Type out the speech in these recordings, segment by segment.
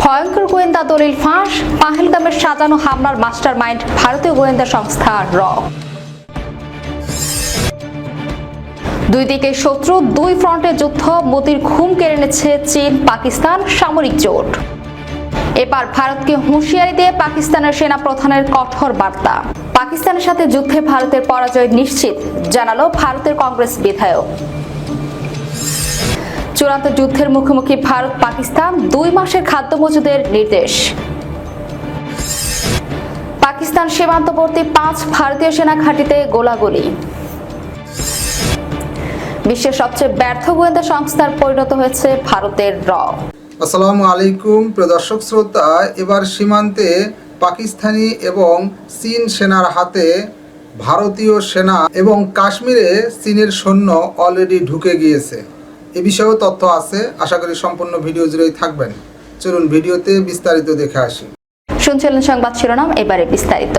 ভয়ঙ্কর গোয়েন্দা দলিল ফাঁস, পাহেলগামের সাজানো হামলার মাস্টার মাইন্ড ভারতীয় গোয়েন্দা সংস্থা র। দুই দিকে শত্রু, দুই ফ্রন্টের যুদ্ধ, মোদির ঘুম কেড়ে নিচ্ছে চীন, পাকিস্তান, সামরিক জোট। এবার ভারতকে হুঁশিয়ারি দিয়ে পাকিস্তানের সেনা প্রধানের কঠোর বার্তা। পাকিস্তানের সাথে যুদ্ধে ভারতের পরাজয় নিশ্চিত, জানালো ভারতের কংগ্রেস বিধায়ক। চূড়ান্ত যুদ্ধের মুখোমুখি ভারত পাকিস্তান দুই মাসের খাদ্য মজুদের নির্দেশ। পাকিস্তান সীমান্তবর্তী পাঁচ ভারতীয় সেনা ঘাঁটিতে গোলাগুলি। বিশ্বের সবচেয়ে ব্যর্থ গোয়েন্দা সংস্থার পরিণত হয়েছে ভারতের র। আসসালামু আলাইকুম, প্রিয় দর্শক শ্রোতা, এবার সীমান্তে পাকিস্তানি এবং চীন সেনার হাতে ভারতীয় সেনা এবং কাশ্মীরে চীনের সৈন্য অলরেডি ঢুকে গিয়েছে। এ বিষয়েও তথ্য আছে। আশা করি সম্পূর্ণ ভিডিও জুড়েই থাকবেন। চলুন ভিডিওতে বিস্তারিত দেখে আসি। শুনছিলেন সংবাদ শিরোনাম, এবারে বিস্তারিত।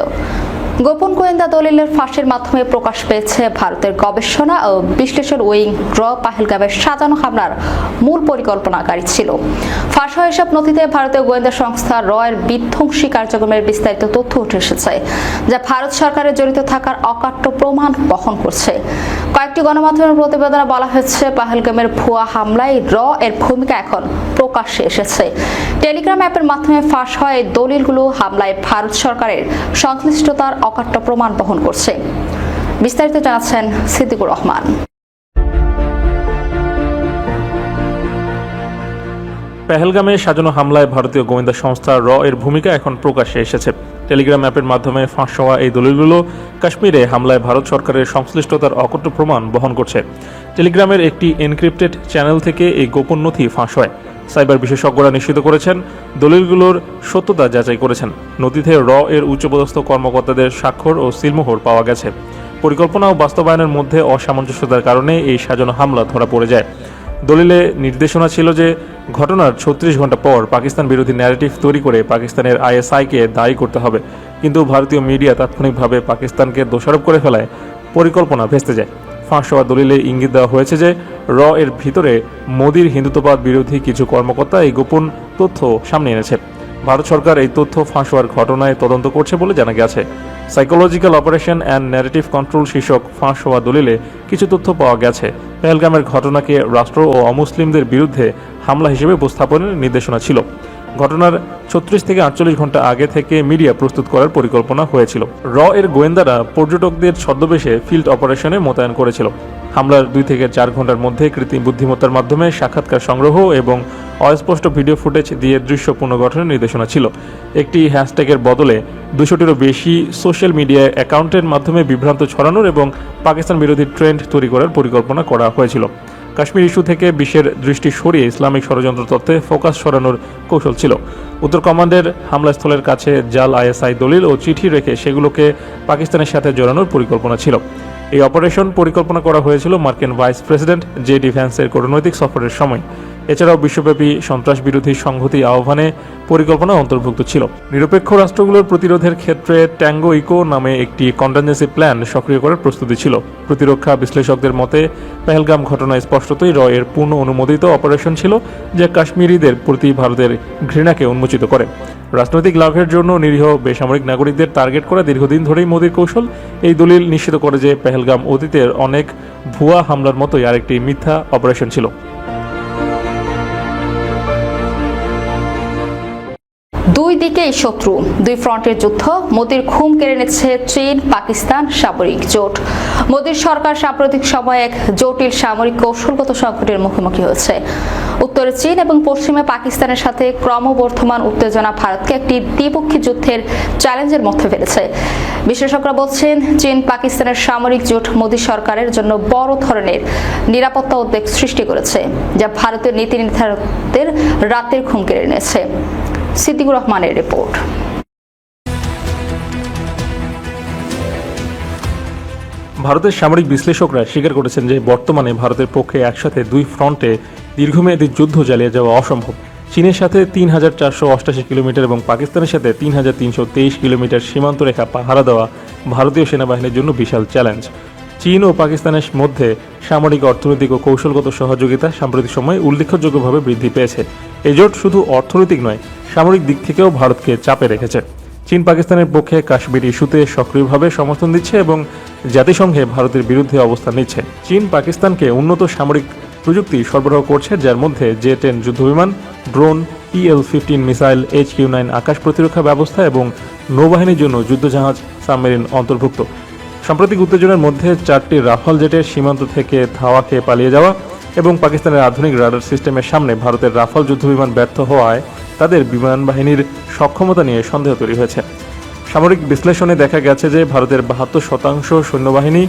গোপন গোয়েন্দা দলিলের ফাঁসের মাধ্যমে প্রকাশ পেয়েছে ভারতের গবেষণা ও বিশ্লেষণ উইং র পাহেলগামের সাজানো হামলার মূল পরিকল্পনাকারী ছিল। ফাঁস হওয়া এসব নথিতে ভারতীয় গোয়েন্দা সংস্থা র এর বিধ্বংসী কার্যক্রমের বিস্তারিত তথ্য উঠে এসেছে, যা ভারত সরকারের জড়িত থাকার অকাট্য প্রমাণ বহন করছে। কয়েকটি গণমাধ্যমের প্রতিবেদনে বলা হয়েছে, পাহেলগামের ভুয়া হামলায় র এর ভূমিকা এখন প্রকাশ্যে এসেছে। টেলিগ্রাম অ্যাপের মাধ্যমে ফাঁস হয় দলিলগুলো হামলায় ভারত সরকারের সংশ্লিষ্টতার অকাট্য প্রমাণ বহন করছে। বিস্তারিত জানাচ্ছেন সিদ্দিকুর রহমান। পেহেলগামে সাজানো হামলায় ভারতীয় গোয়েন্দা সংস্থা র এর ভূমিকা এখন প্রকাশ্যে এসেছে। টেলিগ্রাম অ্যাপের মাধ্যমে ফাঁস হওয়া এই দলিলগুলো কাশ্মীরে হামলায় ভারত সরকারের সংশ্লিষ্টতার অকট্য প্রমাণ বহন করছে। টেলিগ্রামের একটি এনক্রিপ্টেড চ্যানেল থেকে এই গোপন নথি ফাঁস হয়। সাইবার বিশেষজ্ঞরা নিশ্চিত করেছেন, দলিলগুলোর সত্যতা যাচাই করেছেন। নথিতে র এর উচ্চপদস্থ কর্মকর্তাদের স্বাক্ষর ও সিলমোহর পাওয়া গেছে। পরিকল্পনা ও বাস্তবায়নের মধ্যে অসামঞ্জস্যতার কারণে এই সাজানো হামলা ধরা পড়ে যায়। দলিলে নির্দেশনা ছিল যে ঘটনার ছত্রিশ ঘণ্টা পর পাকিস্তান বিরোধী ন্যারেটিভ তৈরি করে পাকিস্তানের আইএসআইকে দায়ী করতে হবে। কিন্তু ভারতীয় মিডিয়া তাৎক্ষণিকভাবে পাকিস্তানকে দোষারোপ করে ফেলায় পরিকল্পনা ভেস্তে যায়। ফাঁস হওয়া দলিলে ইঙ্গিত দেওয়া হয়েছে যে, র এর ভিতরে মোদির হিন্দুত্ববাদ বিরোধী কিছু কর্মকর্তা এই গোপন তথ্য সামনে এনেছে। ভারত সরকার এই তথ্য ফাঁস হওয়ার ঘটনায় তদন্ত করছে বলে জানা গেছে। Psychological operation and narrative control শীর্ষক ফাঁস হওয়া দলিলে কিছু তথ্য পাওয়া গেছে। পেহেলগামের ঘটনাকে রাষ্ট্র ও অমুসলিমদের বিরুদ্ধে হামলা হিসেবে উপস্থাপনের নির্দেশনা ছিল। ঘটনার ছত্রিশ থেকে আটচল্লিশ ঘণ্টা আগে থেকে মিডিয়া প্রস্তুত করার পরিকল্পনা হয়েছিল। র এর গোয়েন্দারা পর্যটকদের ছদ্মবেশে ফিল্ড অপারেশনে মোতায়েন করেছিল। হামলার দুই থেকে চার ঘণ্টার মধ্যে কৃত্রিম বুদ্ধিমত্তার মাধ্যমে সাক্ষাৎকার সংগ্রহ এবং অস্পষ্ট ভিডিও ফুটেজ দিয়ে দৃশ্য পুনর্গঠনের নির্দেশনা ছিল। একটি হ্যাশট্যাগের বদলে দুশোটিরও বেশি সোশ্যাল মিডিয়া অ্যাকাউন্টের মাধ্যমে বিভ্রান্ত ছড়ানোর এবং পাকিস্তান বিরোধী ট্রেন্ড তৈরি করার পরিকল্পনা করা হয়েছিল। কাশ্মীর ইস্যু থেকে বিশ্বের দৃষ্টি সরিয়ে ইসলামিক ষড়যন্ত্র তত্ত্বে ফোকাস সরানোর কৌশল ছিল। উত্তর কমান্ডের হামলাস্থলের কাছে জাল আইএসআই দলিল ও চিঠি রেখে সেগুলোকে পাকিস্তানের সাথে জড়ানোর পরিকল্পনা ছিল। এই অপারেশন পরিকল্পনা করা হয়েছিল মার্কিন ভাইস প্রেসিডেন্ট জে ডিফেন্সের কূটনৈতিক সফরের সময়। এছাড়াও বিশ্বব্যাপী সন্ত্রাস বিরোধী সংহতি আহ্বানে পরিকল্পনা অন্তর্ভুক্ত ছিল। নিরপেক্ষ রাষ্ট্রগুলোর প্রতিরোধের ক্ষেত্রে ট্যাঙ্গো ইকো নামে একটি কন্টেনজেন্সি প্ল্যান সক্রিয় করার প্রস্তুতি ছিল। প্রতিরক্ষা বিশ্লেষকদের মতে, পেহেলগাম ঘটনা স্পষ্টতই র এর পূর্ণ অনুমোদিত অপারেশন ছিল, যা কাশ্মীরিদের প্রতি ভারতের ঘৃণাকে উন্মোচিত করে। রাজনৈতিক লাভের জন্য নিরীহ বেসামরিক নাগরিকদের টার্গেট করা দীর্ঘদিন ধরেই মোদীর কৌশল। এই দলিল নিশ্চিত করে যে পেহেলগাম অতীতের অনেক ভুয়া হামলার মতোই আরেকটি মিথ্যা অপারেশন ছিল। দুই দিকেই শত্রু। দুই ফ্রন্টের যুদ্ধ, মোদির ঘুম কেড়ে নিচ্ছে চীন, পাকিস্তান সামরিক জোট। মোদির সরকার সাম্প্রতিক সময়ে এক জটিল সামরিক কৌশলগত সংকটের মুখোমুখি হয়েছে। উত্তরে চীন এবং পশ্চিমে পাকিস্তানের সাথে ক্রমবর্ধমান উত্তেজনা ভারতকে একটি দ্বিপক্ষী যুদ্ধের চ্যালেঞ্জের মধ্যে ফেলেছে। বিশেষজ্ঞরা বলছেন, চীন, পাকিস্তানের সামরিক জোট মোদী সরকারের জন্য বড় ধরনের নিরাপত্তা উদ্বেগ সৃষ্টি করেছে, যা ভারতীয় নীতি নির্ধারকদের রাতের ঘুম কেড়ে নিয়েছে। সিদ্দিকুর রহমানের রিপোর্ট। ভারতের সামরিক বিশ্লেষকরা স্বীকার করেছেন যে বর্তমানে ভারতের পক্ষে একসাথে দুই ফ্রন্টে দীর্ঘমেয়াদী যুদ্ধ চালিয়ে যাওয়া অসম্ভব। চীনের সাথে তিন হাজার চারশো অষ্টাশি কিলোমিটার এবং পাকিস্তানের সাথে তিন হাজার তিনশো তেইশ কিলোমিটার সীমান্ত রেখা পাহারা দেওয়া ভারতীয় সেনাবাহিনীর জন্য বিশাল চ্যালেঞ্জ। চীন ও পাকিস্তানের মধ্যে সামরিক, অর্থনৈতিক ও কৌশলগত সহযোগিতা সাম্প্রতিক সময়ে উল্লেখযোগ্যভাবে বৃদ্ধি পেয়েছে। এই জোট শুধু অর্থনৈতিক নয় সামরিক দিক থেকেও ভারতকে চাপে রেখেছে। চীন পাকিস্তানের পক্ষে কাশ্মীর ইস্যুতে সক্রিয়ভাবে সমর্থন দিচ্ছে এবং জাতিসংঘে ভারতের বিরুদ্ধে অবস্থান নিচ্ছে। চীন পাকিস্তানকে উন্নত সামরিক প্রযুক্তি সরবরাহ করছে, যার মধ্যে জে টেন যুদ্ধবিমান, drone, EL fifteen missile, H Q nine আকাশ প্রতিরক্ষা ব্যবস্থা এবং নৌবাহিনীর জন্য যুদ্ধজাহাজ, সাবমেরিন অন্তর্ভুক্ত। সাম্প্রতিক উত্তেজনার মধ্যে চারটি রাফাল জেটের সীমান্ত থেকে খেয়ে পালিয়ে যাওয়া এবং পাকিস্তানের আধুনিক রাডার সিস্টেমের সামনে ভারতের রাফাল যুদ্ধবিমান ব্যর্থ হওয়ায় তাদের বিমান বাহিনীর সক্ষমতা নিয়ে সন্দেহ তৈরি হয়েছে। সামরিক বিশ্লেষণে দেখা গেছে যে ভারতের বাহাত্তর শতাংশ সৈন্যবাহিনী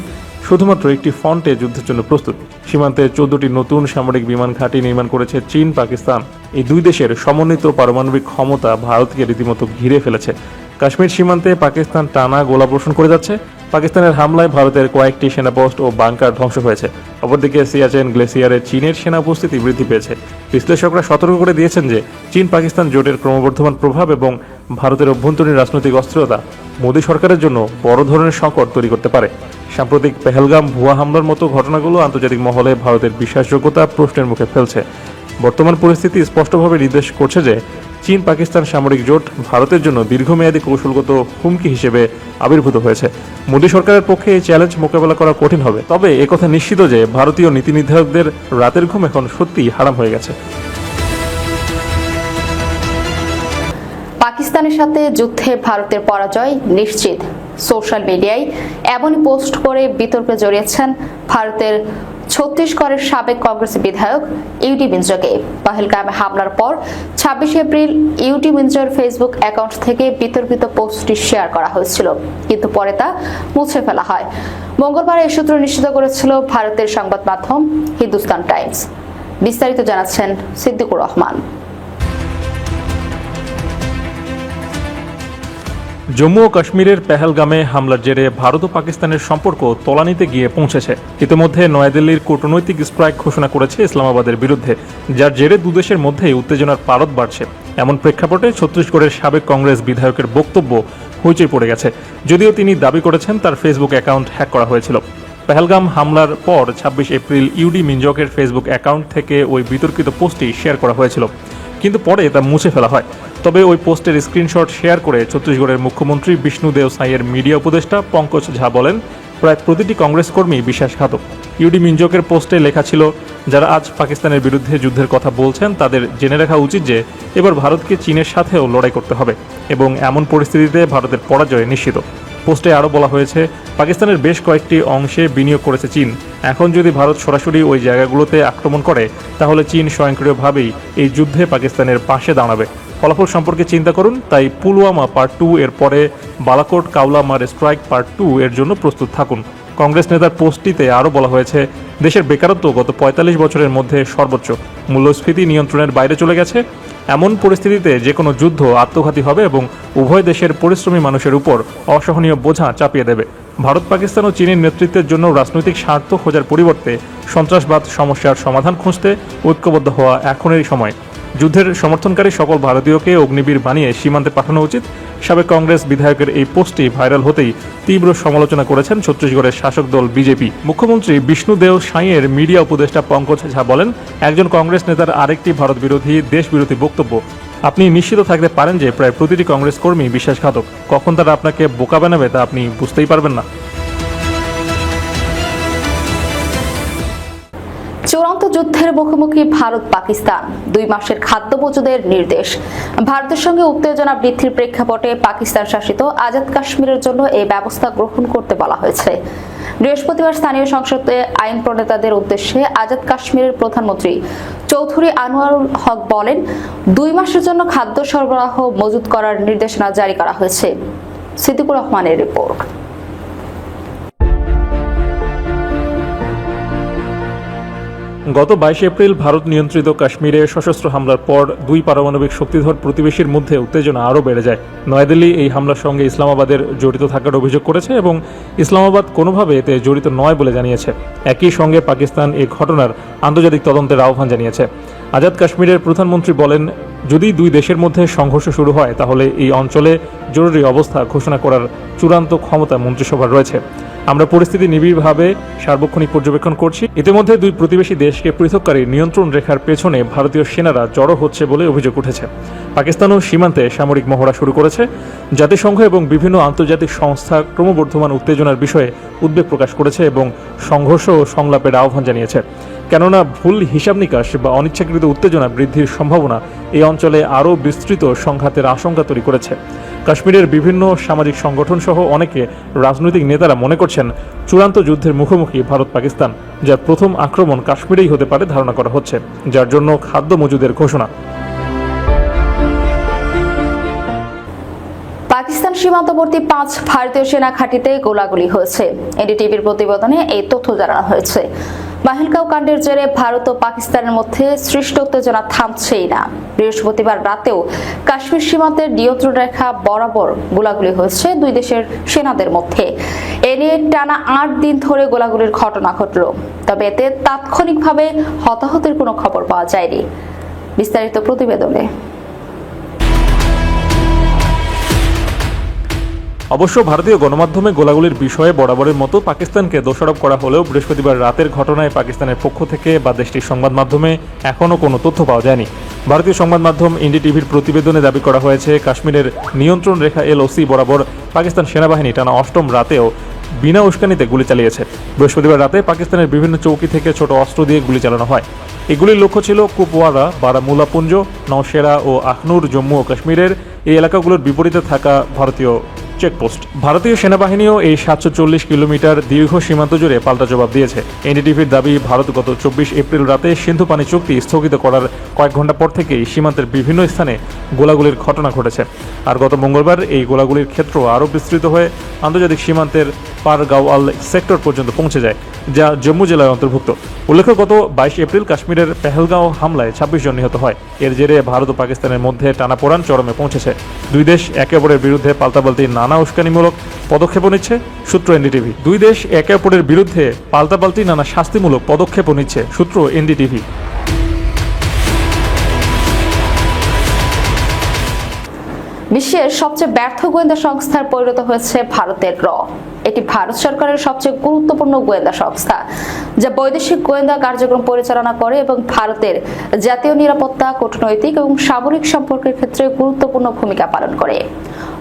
শুধুমাত্র একটি ফ্রন্টে যুদ্ধের জন্য প্রস্তুত। সীমান্তে চোদ্দটি নতুন সামরিক বিমান ঘাঁটি নির্মাণ করেছে চীন, পাকিস্তান। এই দুই দেশের সমন্বিত পারমাণবিক ক্ষমতা ভারতকে রীতিমতো ঘিরে ফেলেছে। কাশ্মীর সীমান্তে পাকিস্তান টানা গোলাবর্ষণ করে যাচ্ছে। পাকিস্তানের হামলায় ভারতের কয়েকটি সেনাপোস্ট ও বাংকার ধ্বংস হয়েছে। অপরদিকে সিয়াচেন গ্লেসিয়ারে চীনের সেনা উপস্থিতি বৃদ্ধি পেয়েছে। বিশ্লেষকরা সতর্ক করে দিয়েছেন যে, চীন পাকিস্তান জোটের ক্রমবর্ধমান প্রভাব এবং ভারতের অভ্যন্তরীণ রাজনৈতিক অস্থিরতা মোদী সরকারের জন্য বড় ধরনের সংকট তৈরি করতে পারে। সাম্প্রতিক পেহেলগাম ভুয়া হামলার মতো ঘটনাগুলো আন্তর্জাতিক মহলে ভারতের বিশ্বাসযোগ্যতা প্রশ্নের মুখে ফেলছে। বর্তমান পরিস্থিতি স্পষ্টভাবে নির্দেশ করছে যে চীন পাকিস্তান সামরিক জোট ভারতের জন্য দীর্ঘমেয়াদী কৌশলগত হুমকি হিসেবে আবির্ভূত হয়েছে। মোদী সরকারের পক্ষে এই চ্যালেঞ্জ মোকাবেলা করা কঠিন হবে। তবে একথা নিশ্চিত যে ভারতীয় নীতি নির্ধারকদের রাতের ঘুম এখন সত্যিই হারাম হয়ে গেছে। পাকিস্তানের সাথে যুদ্ধে ভারতের পরাজয় নিশ্চিত। সোশ্যাল মিডিয়ায় এমনই পোস্ট করে বিতর্কে জড়িয়েছেন ভারতের ছত্তিশগড়ের সাবেক কংগ্রেস বিধায়ক ইউটি মিঞ্জকে পাহেলগামে হামলার পর ছাব্বিশে এপ্রিল ইউটি মিঞ্জর ফেসবুক অ্যাকাউন্ট থেকে বিতর্কিত পোস্টটি শেয়ার করা হয়েছিল, কিন্তু পরে তা মুছে ফেলা হয়। মঙ্গলবার এই সূত্র নিশ্চিত করেছিল ভারতের সংবাদ মাধ্যম হিন্দুস্তান টাইমস। বিস্তারিত জানাচ্ছেন সিদ্দিকুর রহমান। জম্মু ও কাশ্মীরের পেহেলগামে হামলার জেরে ভারত ও পাকিস্তানের সম্পর্ক তলানিতে গিয়ে পৌঁছেছে। ইতিমধ্যে নয়াদিল্লির কূটনৈতিক স্ট্রাইক ঘোষণা করেছে ইসলামাবাদের বিরুদ্ধে, যার জেরে দুদেশের মধ্যেই উত্তেজনার পারদ বাড়ছে। এমন প্রেক্ষাপটে ছত্তিশগড়ের সাবেক কংগ্রেস বিধায়কের বক্তব্য হইচই পড়ে গেছে। যদিও তিনি দাবি করেছেন, তার ফেসবুক অ্যাকাউন্ট হ্যাক করা হয়েছিল। পেহেলগাম হামলার পর ছাব্বিশ এপ্রিল ইউডি মিঞ্জকের ফেসবুক অ্যাকাউন্ট থেকে ওই বিতর্কিত পোস্টটি শেয়ার করা হয়েছিল। কিন্তু পরে তা মুছে ফেলা হয়। তবে ওই পোস্টের স্ক্রিনশট শেয়ার করে ছত্তিশগড়ের মুখ্যমন্ত্রী বিষ্ণুদেও সাইয়ের মিডিয়া উপদেষ্টা পঙ্কজ ঝা বলেন, প্রায় প্রতিটি কংগ্রেস কর্মী বিশ্বাসঘাতক। ইউডি মিঞ্জকের পোস্টে লেখা ছিল, যারা আজ পাকিস্তানের বিরুদ্ধে যুদ্ধের কথা বলছেন, তাদের জেনে রাখা উচিত যে, এবার ভারতকে চীনের সাথেও লড়াই করতে হবে এবং এমন পরিস্থিতিতে ভারতের পরাজয় নিশ্চিত। পোস্টে আরও বলা হয়েছে, পাকিস্তানের বেশ কয়েকটি অংশে বিনিয়োগ করেছে চীন। এখন যদি ভারত সরাসরি ওই জায়গাগুলোতে আক্রমণ করে, তাহলে চীন স্বয়ংক্রিয়ভাবেই এই যুদ্ধে পাকিস্তানের পাশে দাঁড়াবে। ফলাফল সম্পর্কে চিন্তা করুন, তাই পুলওয়ামা পার্ট টু এর পরে বালাকোট কাউলামার স্ট্রাইক পার্ট টু এর জন্য প্রস্তুত থাকুন। কংগ্রেস নেতার পোস্টটিতে আরও বলা হয়েছে, দেশের বেকারত্ব গত পঁয়তাল্লিশ বছরের মধ্যে সর্বোচ্চ। মূল্যস্ফীতি নিয়ন্ত্রণের বাইরে চলে গেছে এমন পরিস্থিতিতে যে কোনো যুদ্ধ আত্মঘাতী হবে এবং উভয় দেশের পরিশ্রমী মানুষের উপর অসহনীয় বোঝা চাপিয়ে দেবে। ভারত, পাকিস্তান ও চীনের নেতৃত্বের জন্য রাজনৈতিক স্বার্থ খোঁজার পরিবর্তে সন্ত্রাসবাদ সমস্যার সমাধান খুঁজতে ঐক্যবদ্ধ হওয়া এখনেরই সময়। যুদ্ধের সমর্থনকারী সকল ভারতীয়কে অগ্নিবীর বানিয়ে সীমান্তে পাঠানো উচিত। সাবেক কংগ্রেস বিধায়কের এই পোস্টটি ভাইরাল হতেই তীব্র সমালোচনা করেছেন ছত্তিশগড়ের শাসক দল বিজেপি। মুখ্যমন্ত্রী বিষ্ণুদেও সাঁইয়ের মিডিয়া উপদেষ্টা পঙ্কজ ঝা বলেন, একজন কংগ্রেস নেতার আরেকটি ভারত বিরোধী দেশ বিরোধী বক্তব্য। আপনি নিশ্চিত থাকতে পারেন যে প্রায় প্রতিটি কংগ্রেস কর্মী বিশ্বাসঘাতক। কখন তারা আপনাকে বোকা বানাবে তা আপনি বুঝতেই পারবেন না। যুদ্ধের মুখোমুখি ভারত পাকিস্তান। দুই মাসের খাদ্য মজুদের নির্দেশ। ভারতের সঙ্গে উত্তেজনা বৃদ্ধির প্রেক্ষাপটে পাকিস্তান শাসিত আজাদ কাশ্মীরের জন্য এই ব্যবস্থা গ্রহণ করতে বলা হয়েছে। বৃহস্পতিবার স্থানীয় সংসদে আইন প্রণেতাদের উদ্দেশ্যে আজাদ কাশ্মীরের প্রধানমন্ত্রী চৌধুরী আনোয়ারুল হক বলেন, দুই মাসের জন্য খাদ্য সরবরাহ মজুত করার নির্দেশনা জারি করা হয়েছে। সিদ্দিকুর রহমানের রিপোর্ট। গত বাইশে এপ্রিল ভারত নিয়ন্ত্রিত কাশ্মীরে সশস্ত্র হামলার পর দুই পারমাণবিক শক্তিধর প্রতিবেশীর মধ্যে উত্তেজনা আরও বেড়ে যায়। নয়াদিল্লি এই হামলার সঙ্গে ইসলামাবাদের জড়িত থাকার অভিযোগ করেছে এবং ইসলামাবাদ কোনোভাবে এতে জড়িত নয় বলে জানিয়েছে। একই সঙ্গে পাকিস্তান এই ঘটনার আন্তর্জাতিক তদন্তের আহ্বান জানিয়েছে। আজাদ কাশ্মীরের প্রধানমন্ত্রী বলেন, যদি দুই দেশের মধ্যে সংঘর্ষ শুরু হয়, তাহলে এই অঞ্চলে জরুরি অবস্থা ঘোষণা করার চূড়ান্ত ক্ষমতা মন্ত্রিসভার রয়েছে। আমরা পরিস্থিতি নিবিড়ভাবে সার্বক্ষণিক পর্যবেক্ষণ করছি। ইতিমধ্যে দুই প্রতিবেশী দেশকে পৃথককারী নিয়ন্ত্রণ রেখার পেছনে ভারতীয় সেনারা জড়ো হচ্ছে বলে অভিযোগ উঠেছে। পাকিস্তানও সীমান্তে সামরিক মহড়া শুরু করেছে। জাতিসংঘ এবং বিভিন্ন আন্তর্জাতিক সংস্থা ক্রমবর্ধমান উত্তেজনার বিষয়ে উদ্বেগ প্রকাশ করেছে এবং সংঘর্ষ ও সংলাপের আহ্বান জানিয়েছে। কেননা ভুল হিসাব নিকাশ বা অনিচ্ছাকৃত উত্তেজনা বৃদ্ধির সম্ভাবনা এই অঞ্চলে আরও বিস্তৃত সংঘাতের আশঙ্কা তৈরি করেছে। কাশ্মীরের বিভিন্ন সামাজিক সংগঠন সহ অনেকে রাজনৈতিক নেতারা মনে করছেন চূড়ান্ত যুদ্ধের মুখোমুখি ভারত পাকিস্তান, যার প্রথম আক্রমণ কাশ্মীরেই হতে পারে ধারণা করা হচ্ছে, যার জন্য খাদ্য মজুদের ঘোষণা। পাকিস্তান সীমান্তবর্তী পাঁচ ভারতীয় সেনা ঘাঁটিতে গোলাগুলি হয়েছে। এনডিটিভির প্রতিবেদনে এই তথ্য জানানো হয়েছে। মাহিলগাঁও কাণ্ডের জেরে ভারত ও পাকিস্তানের মধ্যে সৃষ্ট উত্তেজনা থামছেই না। বৃহস্পতিবার রাতেও কাশ্মীর সীমান্তের নিয়ন্ত্রণ রেখা বরাবর গোলাগুলি হয়েছে দুই দেশের সেনাদের মধ্যে। এ নিয়ে টানা আট দিন ধরে গোলাগুলির ঘটনা ঘটল। তবে এতে তাৎক্ষণিকভাবে হতাহতের কোনো খবর পাওয়া যায়নি। বিস্তারিত প্রতিবেদনে। অবশ্য ভারতীয় গণমাধ্যমে গোলাগুলির বিষয়ে বরাবরের মতো পাকিস্তানকে দোষারোপ করা হলেও বৃহস্পতিবার রাতের ঘটনায় পাকিস্তানের পক্ষ থেকে বা দেশটির সংবাদ মাধ্যমে এখনও কোনো তথ্য পাওয়া যায়নি। ভারতীয় সংবাদ মাধ্যম ইন্ডি টিভির প্রতিবেদনে দাবি করা হয়েছে, কাশ্মীরের নিয়ন্ত্রণ রেখা এলওসি বরাবর পাকিস্তান সেনাবাহিনী টানা অষ্টম রাতেও বিনা উস্কানিতে গুলি চালিয়েছে। বৃহস্পতিবার রাতে পাকিস্তানের বিভিন্ন চৌকি থেকে ছোট অস্ত্র দিয়ে গুলি চালানো হয়। এগুলির লক্ষ্য ছিল কুপওয়ারা, বারামুলাপুঞ্জ, নওশেরা ও আখনুর, জম্মু ও কাশ্মীরের এই এলাকাগুলোর বিপরীতে থাকা ভারতীয় চেকপোস্ট। ভারতীয় সেনাবাহিনীও এই সাতশো চল্লিশ কিলোমিটার দীর্ঘ সীমান্ত জুড়ে পাল্টা জবাব দিয়েছে। এনডিটিভির দাবি, ভারত গত চব্বিশ এপ্রিল রাতে সিন্ধু পানি চুক্তি স্থগিত করার কয়েক ঘণ্টা পর থেকেই সীমান্তের বিভিন্ন স্থানে গোলাগুলির ঘটনা ঘটেছে। আর গত মঙ্গলবার এই গোলাগুলির ক্ষেত্র আরও বিস্তৃত হয়ে আন্তর্জাতিক সীমান্তের পারগাওয়াল সেক্টর পর্যন্ত পৌঁছে যায়, যা জম্মু জেলায় অন্তর্ভুক্ত। উল্লেখ্য, গত বাইশ এপ্রিল কাশ্মীরের পেহেলগাঁও হামলায় ছাব্বিশ জন নিহত হয়। এর জেরে ভারত ও পাকিস্তানের মধ্যে টানাপোড়ান চরমে পৌঁছেছে। দুই দেশ একে অপরের বিরুদ্ধে পাল্টাপাল্টি নানা উস্কানিমূলক পদক্ষেপও নিচ্ছে সূত্র এনডিটিভি। দুই দেশ একে অপরের বিরুদ্ধে পাল্টাপাল্টি নানা শাস্তিমূলক পদক্ষেপও নিচ্ছে সূত্র এনডিটিভি। বিশ্বের সবচেয়ে ব্যর্থ গোয়েন্দা সংস্থার পরিণত হয়েছে ভারতের র। এটি ভারত সরকারের সবচেয়ে গুরুত্বপূর্ণ গোয়েন্দা সংস্থা, যা বৈদেশিক গোয়েন্দা কার্যক্রম পরিচালনা করে এবং ভারতের জাতীয় নিরাপত্তা, কূটনৈতিক এবং সামরিক সম্পর্কের ক্ষেত্রে গুরুত্বপূর্ণ ভূমিকা পালন করে।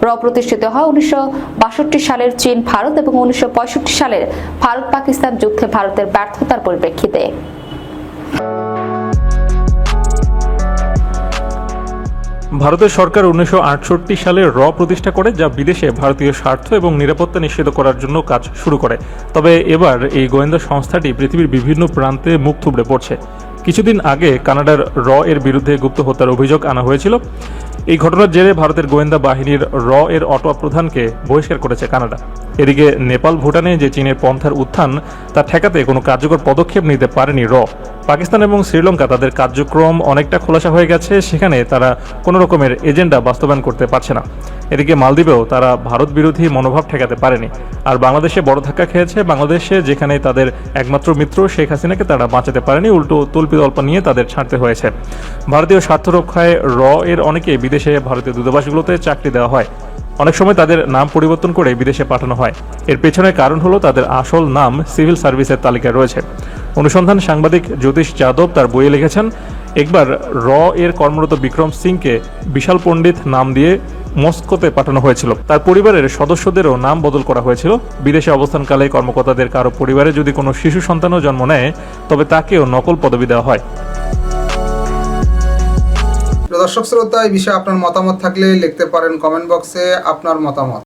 র প্রতিষ্ঠিত হয়। উনিশশো বাষট্টি সালের চীন, ভারত এবং উনিশশো সালের ভারত পাকিস্তান যুদ্ধে ভারতের ব্যর্থতার পরিপ্রেক্ষিতে। ভারতের সরকার উনিশশো আটষট্টি সালে র প্রতিষ্ঠা করে, যা বিদেশে ভারতীয় স্বার্থ এবং নিরাপত্তা নিশ্চিত করার জন্য কাজ শুরু করে। তবে এবার এই গোয়েন্দা সংস্থাটি পৃথিবীর বিভিন্ন প্রান্তে মুখ থুবড়ে পড়ছে। কিছুদিন আগে কানাডার র এর বিরুদ্ধে গুপ্ত হত্যার অভিযোগ আনা হয়েছিল। এই ঘটনার জেরে ভারতের গোয়েন্দা বাহিনীর র এর অটোয়া প্রধানকে বহিষ্কার করেছে কানাডা। এদিকে নেপাল, ভুটানে যে চীনের পন্থার উত্থান, তা ঠেকাতে কোনো কার্যকর পদক্ষেপ নিতে পারেনি র। পাকিস্তান এবং শ্রীলঙ্কা তাদের কার্যক্রম অনেকটা খোলাসা হয়ে গেছে, সেখানে তারা কোনো রকমের এজেন্ডা বাস্তবায়ন করতে পারছে না। এদিকে মালদ্বীপেও তারা ভারত বিরোধী মনোভাব ঠেকাতে পারেনি। আর বাংলাদেশে বড় ধাক্কা খেয়েছে বাংলাদেশে, যেখানে তাদের একমাত্র মিত্র শেখ হাসিনাকে তারা বাঁচাতে পারেনি, উল্টো তল্পিতল্পা নিয়ে তাদের ছাড়তে হয়েছে। ভারতীয় স্বার্থ রক্ষায় র এর অনেকে বিদেশে ভারতীয় দূতাবাসগুলোতে চাকরি দেওয়া হয়। অনেক সময় তাদের নাম পরিবর্তন করে বিদেশে পাঠানো হয়। এর পেছনে কারণ হলো তাদের আসল নাম সিভিল সার্ভিসের তালিকায় রয়েছে। অনুসন্ধান সাংবাদিক জ্যোতিষ যাদব তার বইয়ে লিখেছেন, একবার র এর কর্মরত বিক্রম সিংকে বিশাল পণ্ডিত নাম দিয়ে মস্কোতে পাঠানো হয়েছিল। তার পরিবারের সদস্যদেরও নাম বদল করা হয়েছিল। বিদেশে অবস্থানকালে কর্মকর্তাদের কারও পরিবারে যদি কোনো শিশু সন্তানও জন্ম নেয়, তবে তাকেও নকল পদবি দেওয়া হয়। দর্শক শ্রোতা এই বিষয়ে আপনার মতামত থাকলে লিখতে পারেন কমেন্ট বক্সে আপনার মতামত।